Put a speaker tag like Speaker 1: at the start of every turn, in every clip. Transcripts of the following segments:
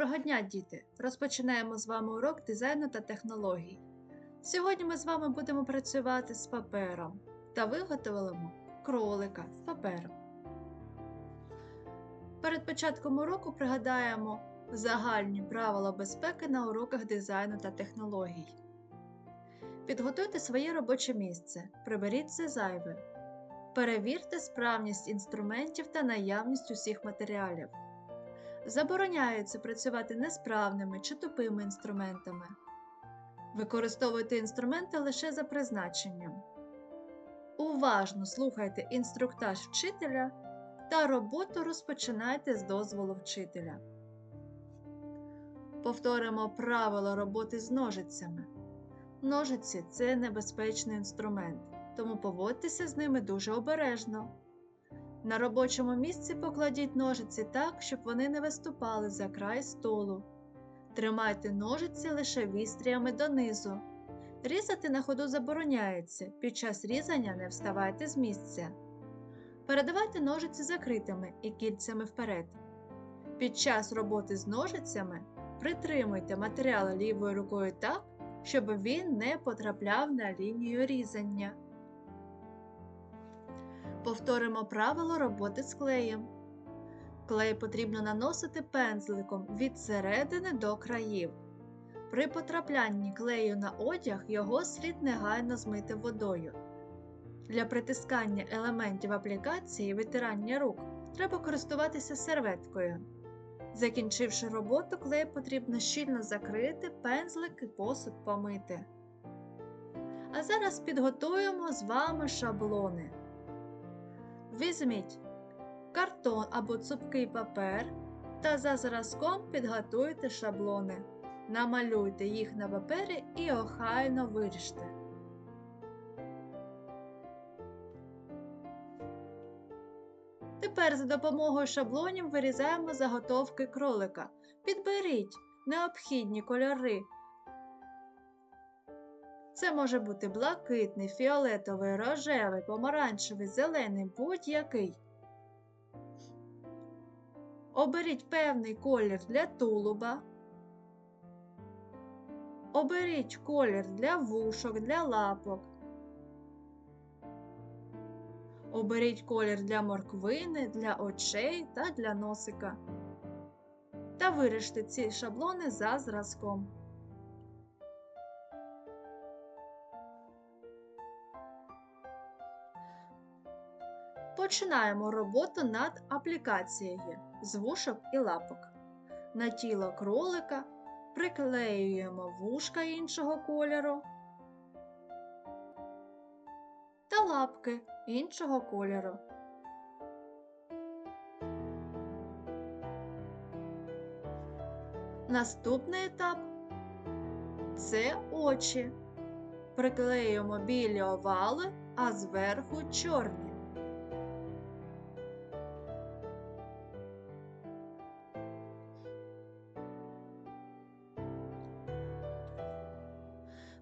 Speaker 1: Доброго дня, діти! Розпочинаємо з вами урок дизайну та технологій. Сьогодні ми з вами будемо працювати з папером та виготовимо кролика з паперу. Перед початком уроку пригадаємо загальні правила безпеки на уроках дизайну та технологій. Підготуйте своє робоче місце, приберіть все зайве. Перевірте справність інструментів та наявність усіх матеріалів. Забороняється працювати несправними чи тупими інструментами. Використовуйте інструменти лише за призначенням. Уважно слухайте інструктаж вчителя та роботу розпочинайте з дозволу вчителя. Повторимо правила роботи з ножицями. Ножиці це небезпечний інструмент, тому поводьтеся з ними дуже обережно. На робочому місці покладіть ножиці так, щоб вони не виступали за край столу. Тримайте ножиці лише вістрями донизу. Різати на ходу забороняється. Під час різання не вставайте з місця. Передавайте ножиці закритими і кільцями вперед. Під час роботи з ножицями притримуйте матеріал лівою рукою так, щоб він не потрапляв на лінію різання. Повторимо правило роботи з клеєм. Клей потрібно наносити пензликом від середини до країв. При потраплянні клею на одяг його слід негайно змити водою. Для притискання елементів аплікації витирання рук треба користуватися серветкою. Закінчивши роботу, клей потрібно щільно закрити, пензлик і посуд помити. А зараз підготуємо з вами шаблони. Візьміть картон або цупкий папер та за зразком підготуйте шаблони. Намалюйте їх на папері і охайно виріжте. Тепер за допомогою шаблонів вирізаємо заготовки кролика. Підберіть необхідні кольори. Це може бути блакитний, фіолетовий, рожевий, помаранчевий, зелений, будь-який. Оберіть певний колір для тулуба. Оберіть колір для вушок, для лапок. Оберіть колір для морквини, для очей та для носика. Та виріжте ці шаблони за зразком. Починаємо роботу над аплікацією з вушок і лапок. На тіло кролика приклеюємо вушка іншого кольору та лапки іншого кольору. Наступний етап це очі. Приклеюємо білі овали, а зверху чорні.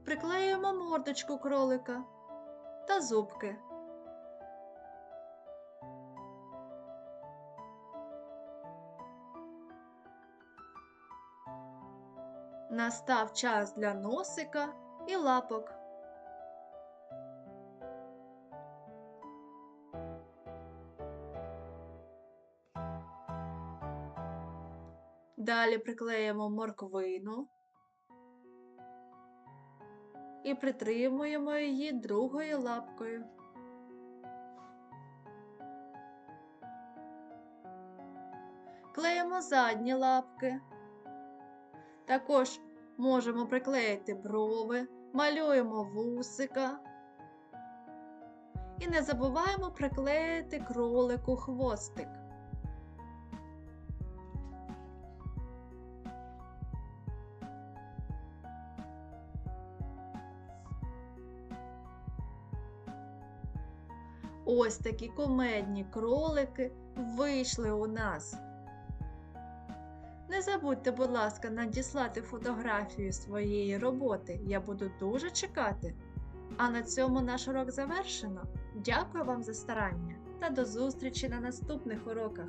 Speaker 1: Приклеюємо мордочку кролика та зубки. Настав час для носика і лапок. Далі приклеїмо морквину і притримуємо її другою лапкою. Клеїмо задні лапки. Також можемо приклеїти брови, малюємо вусика. І не забуваємо приклеїти кролику хвостик. Ось такі комедні кролики вийшли у нас. Не забудьте, будь ласка, надіслати фотографію своєї роботи. Я буду дуже чекати. А на цьому наш урок завершено. Дякую вам за старання та до зустрічі на наступних уроках!